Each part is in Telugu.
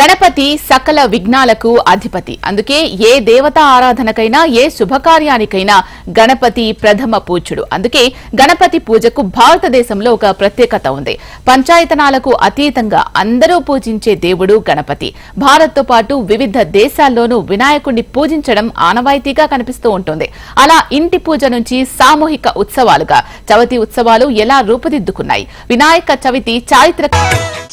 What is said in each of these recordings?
గణపతి సకల విఘ్నాలకు అధిపతి. అందుకే ఏ దేవతా ఆరాధనకైనా ఏ శుభకార్యానికైనా గణపతి ప్రథమ పూజ్యుడు. అందుకే గణపతి పూజకు భారతదేశంలో ఒక ప్రత్యేకత ఉంది. పంచాయతనాలకు అతీతంగా అందరూ పూజించే దేవుడు గణపతి. భారత్తో పాటు వివిధ దేశాల్లోనూ వినాయకుడిని పూజించడం ఆనవాయితీగా కనిపిస్తూ ఉంటుంది. అలా ఇంటి పూజ నుంచి సామూహిక ఉత్సవాలుగా చవితి ఉత్సవాలు ఎలా రూపుదిద్దుకున్నాయి? వినాయక చవితి చారిత్రక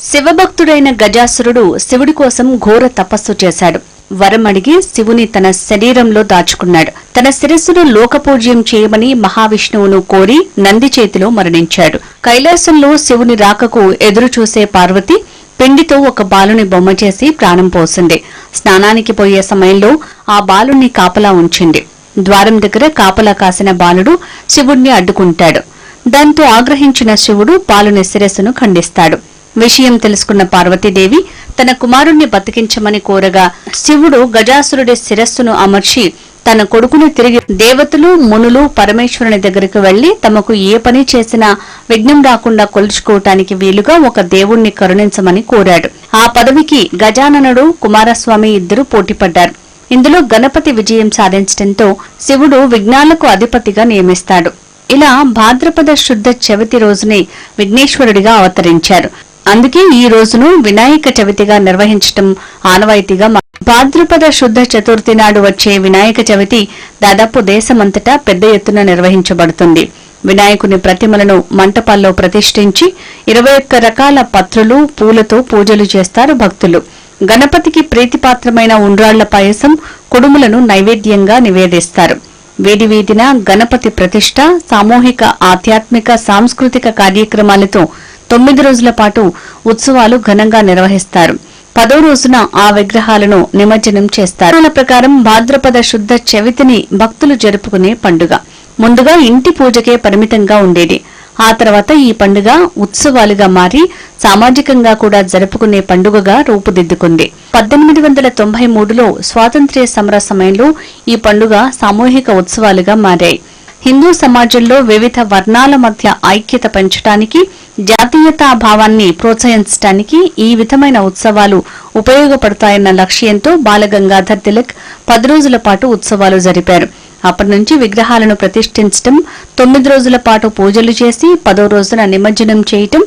శివభక్తుడైన గజాసురుడు శివుడి కోసం ఘోర తపస్సు చేశాడు. వరం అడిగి శివుని తన శరీరంలో దాచుకున్నాడు. తన శిరస్సును లోకపూజ్యం చేయమని మహావిష్ణువును కోరి నంది చేతిలో మరణించాడు. కైలాసంలో శివుని రాకకు ఎదురుచూసే పార్వతి పిండితో ఒక బాలుని బొమ్మ చేసి ప్రాణం పోసింది. స్నానానికి పోయే సమయంలో ఆ బాలుణ్ణి కాపలా ఉంచింది. ద్వారం దగ్గర కాపలా కాసిన బాలుడు శివుణ్ణి అడ్డుకుంటాడు. దాంతో ఆగ్రహించిన శివుడు బాలుని శిరస్సును ఖండిస్తాడు. విషయం తెలుసుకున్న పార్వతీదేవి తన కుమారుణ్ణి బతికించమని కోరగా శివుడు గజాసురుడి శిరస్సును అమర్చి తన కొడుకును తిరిగి దేవతలు మునులు పరమేశ్వరుని దగ్గరికి వెళ్ళి తమకు ఏ పని చేసినా విఘ్నం రాకుండా కొలుచుకోవటానికి వీలుగా ఒక దేవుణ్ణి కరుణించమని కోరాడు. ఆ పదవికి గజాననుడు కుమారస్వామి ఇద్దరు పోటీపడ్డారు. ఇందులో గణపతి విజయం సాధించడంతో శివుడు విఘ్నాలకు అధిపతిగా నియమిస్తాడు. ఇలా భాద్రపద శుద్ధ చవితి రోజుని విఘ్నేశ్వరుడిగా అవతరించారు. అందుకే ఈ రోజును వినాయక చవితిగా నిర్వహించటం ఆనవాయితీగా భాద్రపద శుద్ధ చతుర్థి నాడు వచ్చే వినాయక చవితి దాదాపు దేశమంతటా పెద్ద ఎత్తున నిర్వహించబడుతుంది. వినాయకుని ప్రతిమలను మంటపాల్లో ప్రతిష్ఠించి ఇరవై ఒక్క రకాల పత్రులు పూలతో పూజలు చేస్తారు భక్తులు. గణపతికి ప్రీతిపాత్రమైన ఉండ్రాళ్ళ పాయసం కుడుములను నైవేద్యంగా నివేదిస్తారు. వీధి వీధిన గణపతి ప్రతిష్ట సామూహిక ఆధ్యాత్మిక సాంస్కృతిక కార్యక్రమాలతో తొమ్మిది రోజుల పాటు ఉత్సవాలు ఘనంగా నిర్వహిస్తారు. పదో రోజున ఆ విగ్రహాలను నిమజ్జనం చేస్తారు. ప్రకారం భాద్రపద శుద్ధ చవితిని భక్తులు జరుపుకునే పండుగ. ముందుగా ఇంటి పూజకే పరిమితంగా ఉండేది. ఆ తర్వాత ఈ పండుగ ఉత్సవాలుగా మారి సామాజికంగా కూడా జరుపుకునే పండుగగా రూపుదిద్దుకుంది. పద్దెనిమిది వందల తొంభై మూడులో స్వాతంత్ర్య సమర సమయంలో ఈ పండుగ సామూహిక ఉత్సవాలుగా మారాయి. హిందూ సమాజంలో వివిధ వర్ణాల మధ్య ఐక్యత పెంచడానికి జాతీయతా భావాన్ని ప్రోత్సహించడానికి ఈ విధమైన ఉత్సవాలు ఉపయోగపడతాయన్న లక్ష్యంతో బాలగంగాధర్ తిలక్ పది రోజుల పాటు ఉత్సవాలు జరిపారు. అప్పటి నుంచి విగ్రహాలను ప్రతిష్ఠించడం తొమ్మిది రోజుల పాటు పూజలు చేసి పదో రోజున నిమజ్జనం చేయటం